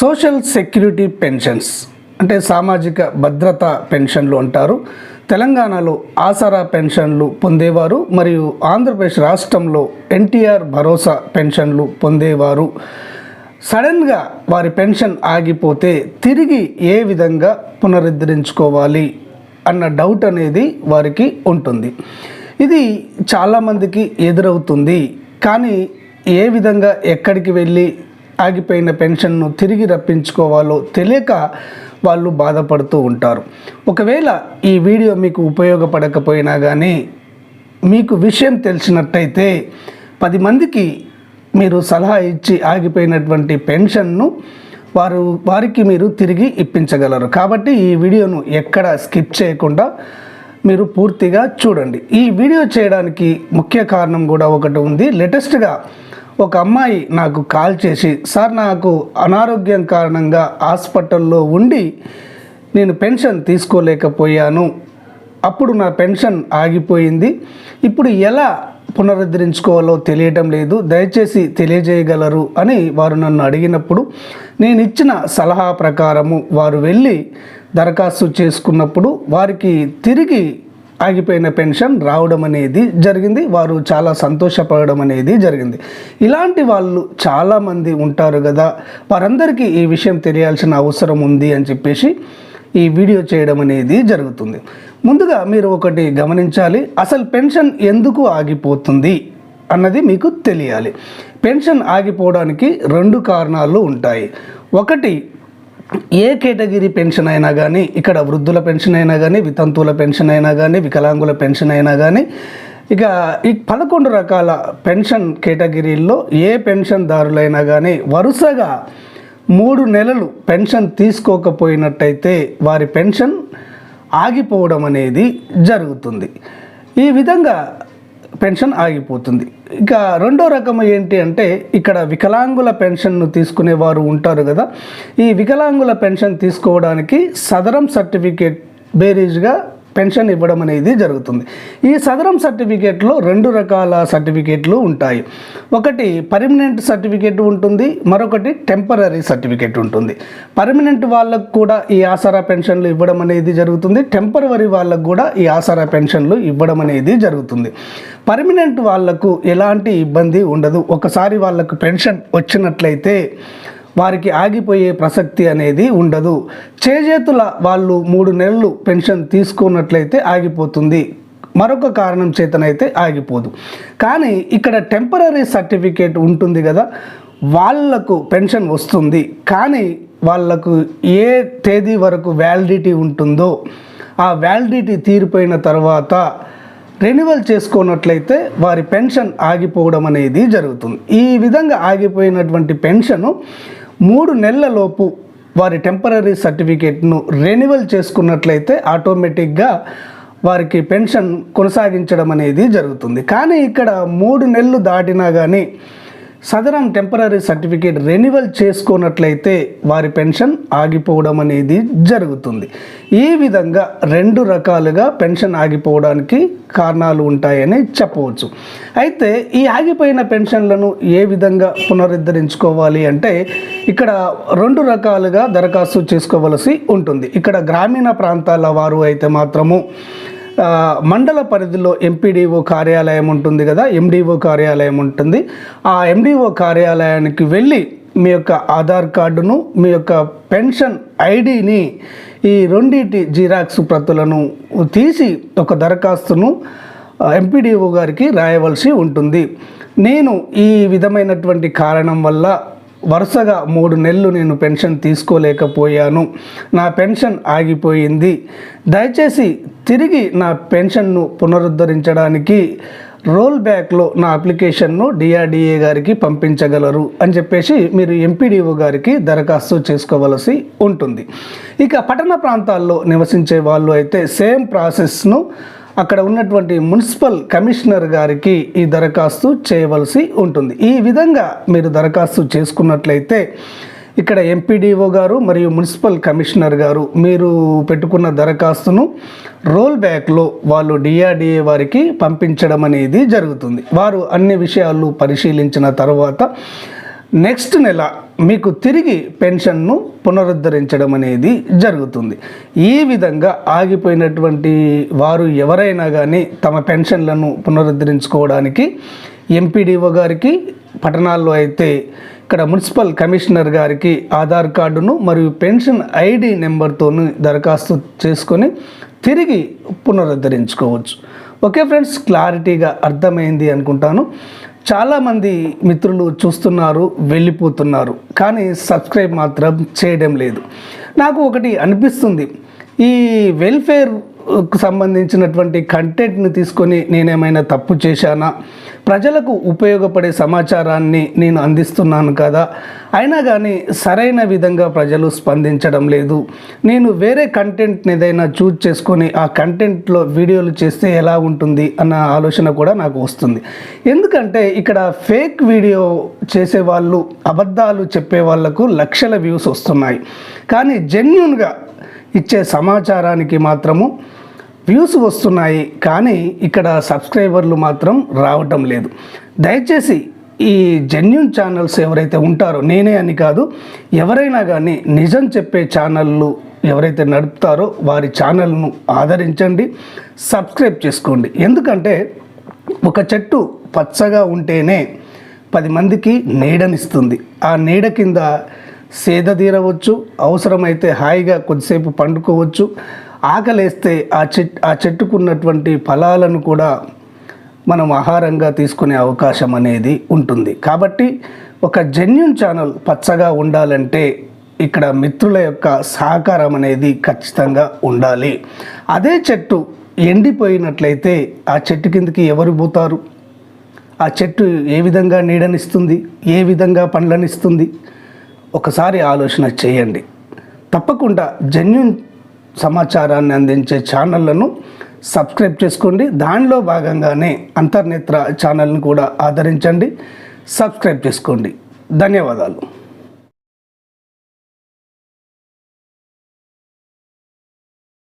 Social security pensions అంటే సామాజిక భద్రత పెన్షన్లు అంటారు. తెలంగాణలో ఆసరా పెన్షన్లు పొందేవారు మరియు ఆంధ్రప్రదేశ్ రాష్ట్రంలో ఎన్టీఆర్ భరోసా పెన్షన్లు పొందేవారు. సడన్గా వారి పెన్షన్ ఆగిపోతే తిరిగి ఏ విధంగా పునరుద్ధరించుకోవాలి అన్న డౌట్ అనేది వారికి ఉంటుంది. ఇది చాలామందికి ఎదురవుతుంది. కానీ ఏ విధంగా ఎక్కడికి వెళ్ళి ఆగిపోయిన పెన్షన్ను తిరిగి రప్పించుకోవాలో తెలియక వాళ్ళు బాధపడుతూ ఉంటారు. ఒకవేళ ఈ వీడియో మీకు ఉపయోగపడకపోయినా కానీ మీకు విషయం తెలిసినట్టయితే పది మందికి మీరు సలహా ఇచ్చి ఆగిపోయినటువంటి పెన్షన్ను వారు వారికి మీరు తిరిగి ఇప్పించగలరు. కాబట్టి ఈ వీడియోను ఎక్కడ స్కిప్ చేయకుండా మీరు పూర్తిగా చూడండి. ఈ వీడియో చేయడానికి ముఖ్య కారణం కూడా ఒకటి ఉంది. లేటెస్ట్గా ఒక అమ్మాయి నాకు కాల్ చేసి సార్ నాకు అనారోగ్యం కారణంగా హాస్పిటల్లో ఉండి నేను పెన్షన్ తీసుకోలేకపోయాను. అప్పుడు నా పెన్షన్ ఆగిపోయింది. ఇప్పుడు ఎలా పునరుద్ధరించుకోవాలో తెలియటం లేదు. దయచేసి తెలియజేయగలరు అని వారు నన్ను అడిగినప్పుడు నేను ఇచ్చిన సలహా ప్రకారము వారు వెళ్ళి దరఖాస్తు చేసుకున్నప్పుడు వారికి తిరిగి ఆగిపోయిన పెన్షన్ రావడం అనేది జరిగింది. వారు చాలా సంతోషపడడం అనేది జరిగింది. ఇలాంటి వాళ్ళు చాలామంది ఉంటారు కదా. వారందరికీ ఈ విషయం తెలియాల్సిన అవసరం ఉంది అని చెప్పేసి ఈ వీడియో చేయడం అనేది జరుగుతుంది. ముందుగా మీరు ఒకటి గమనించాలి. అసలు పెన్షన్ ఎందుకు ఆగిపోతుంది అన్నది మీకు తెలియాలి. పెన్షన్ ఆగిపోవడానికి రెండు కారణాలు ఉంటాయి. ఒకటి ఏ కేటగిరీ పెన్షన్ అయినా కానీ ఇక్కడ వృద్ధుల పెన్షన్ అయినా కానీ వితంతువుల పెన్షన్ అయినా కానీ వికలాంగుల పెన్షన్ అయినా కానీ ఇక ఈ పదకొండు రకాల పెన్షన్ కేటగిరీల్లో ఏ పెన్షన్దారులైనా కానీ వరుసగా మూడు నెలలు పెన్షన్ తీసుకోకపోయినట్టయితే వారి పెన్షన్ ఆగిపోవడం అనేది జరుగుతుంది. ఈ విధంగా పెన్షన్ ఆగిపోతుంది. ఇక రెండో రకం ఏంటి అంటే ఇక్కడ వికలాంగుల పెన్షన్ను తీసుకునే వారు ఉంటారు కదా. ఈ వికలాంగుల పెన్షన్ తీసుకోవడానికి సదరం సర్టిఫికేట్ బేరీజ్గా పెన్షన్ ఇవ్వడం అనేది జరుగుతుంది. ఈ సదరం సర్టిఫికేట్లో రెండు రకాల సర్టిఫికేట్లు ఉంటాయి. ఒకటి పర్మనెంట్ సర్టిఫికేట్ ఉంటుంది మరొకటి టెంపరీ సర్టిఫికేట్ ఉంటుంది. పర్మనెంట్ వాళ్ళకు కూడా ఈ ఆసరా పెన్షన్లు ఇవ్వడం అనేది జరుగుతుంది. టెంపరవరీ వాళ్ళకు కూడా ఈ ఆసరా పెన్షన్లు ఇవ్వడం అనేది జరుగుతుంది. పర్మనెంట్ వాళ్ళకు ఎలాంటి ఇబ్బంది ఉండదు. ఒకసారి వాళ్ళకు పెన్షన్ వచ్చినట్లయితే వారికి ఆగిపోయే ప్రసక్తి అనేది ఉండదు. చేజేతుల వాళ్ళు మూడు నెలలు పెన్షన్ తీసుకున్నట్లయితే ఆగిపోతుంది. మరొక కారణం చేతనైతే ఆగిపోదు. కానీ ఇక్కడ టెంపరీ సర్టిఫికేట్ ఉంటుంది కదా వాళ్ళకు పెన్షన్ వస్తుంది. కానీ వాళ్ళకు ఏ తేదీ వరకు వ్యాలిడిటీ ఉంటుందో ఆ వ్యాలిడిటీ తీరిపోయిన తర్వాత రెన్యువల్ చేసుకున్నట్లయితే వారి పెన్షన్ ఆగిపోవడం అనేది జరుగుతుంది. ఈ విధంగా ఆగిపోయినటువంటి పెన్షను మూడు నెలలలోపు వారి టెంపరీ సర్టిఫికేట్ను రెన్యువల్ చేసుకున్నట్లయితే ఆటోమేటిక్గా వారికి పెన్షన్ కొనసాగించడం అనేది జరుగుతుంది. కానీ ఇక్కడ మూడు నెలలు దాటినా కానీ సదరం టెంపరీ సర్టిఫికేట్ రెన్యువల్ చేసుకున్నట్లయితే వారి పెన్షన్ ఆగిపోవడం అనేది జరుగుతుంది. ఈ విధంగా రెండు రకాలుగా పెన్షన్ ఆగిపోవడానికి కారణాలు ఉంటాయని చెప్పవచ్చు. అయితే ఈ ఆగిపోయిన పెన్షన్లను ఏ విధంగా పునరుద్ధరించుకోవాలి అంటే ఇక్కడ రెండు రకాలుగా దరఖాస్తు చేసుకోవలసి ఉంటుంది. ఇక్కడ గ్రామీణ ప్రాంతాల వారు అయితే మాత్రము మండల పరిధిలో ఎంపీడీఓ కార్యాలయం ఉంటుంది కదా ఎండిఓ కార్యాలయం ఉంటుంది. ఆ ఎండిఓ కార్యాలయానికి వెళ్ళి మీ యొక్క ఆధార్ కార్డును మీ యొక్క పెన్షన్ ఐడిని ఈ రెండింటి జిరాక్స్ ప్రతులను తీసి ఒక దరఖాస్తును ఎంపీడీఓ గారికి రాయవలసి ఉంటుంది. నేను ఈ విధమైనటువంటి కారణం వల్ల వరుసగా మూడు నెలలు నేను పెన్షన్ తీసుకోలేకపోయాను. నా పెన్షన్ ఆగిపోయింది. దయచేసి తిరిగి నా పెన్షన్ను పునరుద్ధరించడానికి రోల్ బ్యాక్లో నా అప్లికేషన్ను డిఆర్డిఏ గారికి పంపించగలరు అని చెప్పేసి మీరు ఎంపీడీఓ గారికి దరఖాస్తు చేసుకోవలసి ఉంటుంది. ఇక పట్టణ ప్రాంతాల్లో నివసించే వాళ్ళు అయితే సేమ్ ప్రాసెస్ను అక్కడ ఉన్నటువంటి మున్సిపల్ కమిషనర్ గారికి ఈ దరఖాస్తు చేయవలసి ఉంటుంది. ఈ విధంగా మీరు దరఖాస్తు చేసుకున్నట్లయితే ఇక్కడ ఎంపీడీఓ గారు మరియు మున్సిపల్ కమిషనర్ గారు మీరు పెట్టుకున్న దరఖాస్తును రోల్ బ్యాక్లో వాళ్ళు డిఆర్డిఏ వారికి పంపించడం అనేది జరుగుతుంది. వారు అన్ని విషయాలు పరిశీలించిన తర్వాత నెక్స్ట్ నెల మీకు తిరిగి పెన్షన్ను పునరుద్ధరించడం అనేది జరుగుతుంది. ఈ విధంగా ఆగిపోయినటువంటి వారు ఎవరైనా కానీ తమ పెన్షన్లను పునరుద్ధరించుకోవడానికి ఎంపీడీఓ గారికి పట్టణాల్లో అయితే ఇక్కడ మున్సిపల్ కమిషనర్ గారికి ఆధార్ కార్డును మరియు పెన్షన్ ఐడి నెంబర్తో దరఖాస్తు చేసుకొని తిరిగి పునరుద్ధరించుకోవచ్చు. ఓకే ఫ్రెండ్స్ క్లారిటీగా అర్థమైంది అనుకుంటాను. చాలామంది మిత్రులు చూస్తున్నారు వెళ్ళిపోతున్నారు కానీ సబ్స్క్రైబ్ మాత్రం చేయడం లేదు. నాకు ఒకటి అనిపిస్తుంది. ఈ వెల్ఫేర్ సంబంధించినటువంటి కంటెంట్ని తీసుకొని నేనేమైనా తప్పు చేశానా? ప్రజలకు ఉపయోగపడే సమాచారాన్ని నేను అందిస్తున్నాను కదా. అయినా కానీ సరైన విధంగా ప్రజలు స్పందించడం లేదు. నేను వేరే కంటెంట్ని ఏదైనా చూజ్ చేసుకొని ఆ కంటెంట్లో వీడియోలు చేస్తే ఎలా ఉంటుంది అన్న ఆలోచన కూడా నాకు వస్తుంది. ఎందుకంటే ఇక్కడ ఫేక్ వీడియో చేసే వాళ్ళు అబద్ధాలు చెప్పే వాళ్ళకు లక్షల వ్యూస్ వస్తున్నాయి. కానీ జెన్యున్గా ఇచ్చే సమాచారానికి మాత్రము వ్యూస్ వస్తున్నాయి కానీ ఇక్కడ సబ్స్క్రైబర్లు మాత్రం రావటం లేదు. దయచేసి ఈ జెన్యున్ ఛానల్స్ ఎవరైతే ఉంటారో నేనే అని కాదు ఎవరైనా కానీ నిజం చెప్పే ఛానళ్ళు ఎవరైతే నడుపుతారో వారి ఛానల్ను ఆదరించండి సబ్స్క్రైబ్ చేసుకోండి. ఎందుకంటే ఒక చెట్టు పచ్చగా ఉంటేనే పది మందికి నీడనిస్తుంది. ఆ నీడ కింద సేద తీరవచ్చు అవసరమైతే హాయిగా కొద్దిసేపు పండుకోవచ్చు ఆకలేస్తే ఆ చెట్ ఆ చెట్టుకున్నటువంటి ఫలాలను కూడా మనం ఆహారంగా తీసుకునే అవకాశం అనేది ఉంటుంది. కాబట్టి ఒక జెన్యున్ ఛానల్ పచ్చగా ఉండాలంటే ఇక్కడ మిత్రుల యొక్క సహకారం అనేది ఖచ్చితంగా ఉండాలి. అదే చెట్టు ఎండిపోయినట్లయితే ఆ చెట్టు కిందకి ఎవరు పోతారు? ఆ చెట్టు ఏ విధంగా నీడనిస్తుంది? ఏ విధంగా పండ్లనిస్తుంది? ఒకసారి ఆలోచన చేయండి. తప్పకుండా జెన్యున్ సమాచారాన్ని అందించే ఛానళ్ళను సబ్స్క్రైబ్ చేసుకోండి. దానిలో భాగంగానే అంతర్నేత్ర ఛానల్ని కూడా ఆదరించండి. సబ్స్క్రైబ్ చేసుకోండి. ధన్యవాదాలు.